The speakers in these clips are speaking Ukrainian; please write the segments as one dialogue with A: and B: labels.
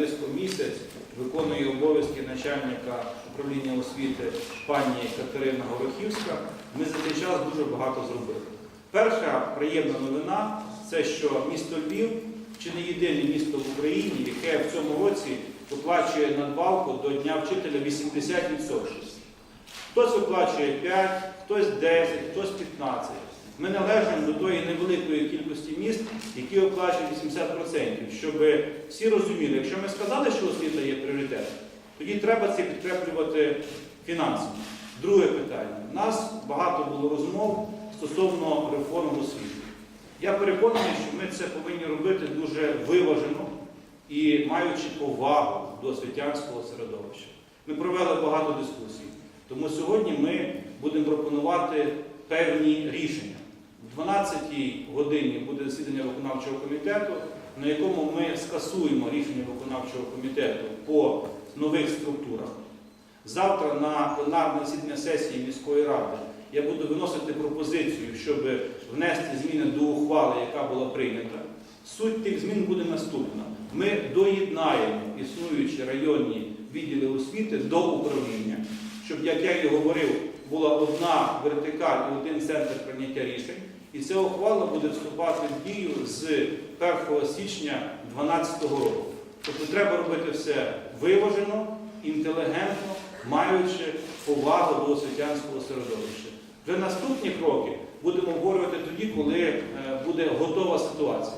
A: близько місяць виконує обов'язки начальника управління освіти пані Катерина Горохівська. Ми за цей час дуже багато зробили. Перша приємна новина це що місто Львів чи не єдине місто в Україні, яке в цьому році виплачує надбавку до Дня вчителя 80%. Хтось виплачує 5, хтось 10, хтось 15. Ми належимо до тої невеликої кількості міст, які оплачують 80%, щоб всі розуміли, якщо ми сказали, що освіта є пріоритетом, тоді треба це підкреплювати фінансово. Друге питання. У нас багато було розмов стосовно реформ освіти. Я переконаний, що ми це повинні робити дуже виважено і маючи повагу до освітянського середовища. Ми провели багато дискусій. Тому сьогодні ми будемо пропонувати певні рішення. В 12-й годині буде засідання виконавчого комітету, на якому ми скасуємо рішення виконавчого комітету по нових структурах. Завтра на пленарне засідання сесії міської ради я буду виносити пропозицію, щоб внести зміни до ухвали, яка була прийнята. Суть тих змін буде наступна. Ми доєднаємо існуючі районні відділи освіти до управління, щоб, як я і говорив, була одна вертикаль і один центр прийняття рішень. І ця ухвала буде вступати в дію з 1 січня 2012 року. Тобто треба робити все виважено, інтелігентно, маючи повагу до освітянського середовища. Вже наступні кроки будемо обговорювати тоді, коли е, буде готова ситуація.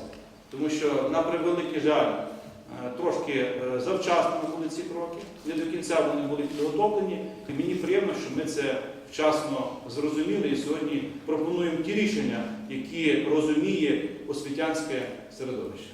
A: Тому що, на превеликий жаль, е, трошки е, завчасно були ці кроки, не до кінця вони були підготовлені. І мені приємно, що ми це вчасно зрозуміли і сьогодні пропонуємо ті рішення, які розуміє освітянське середовище.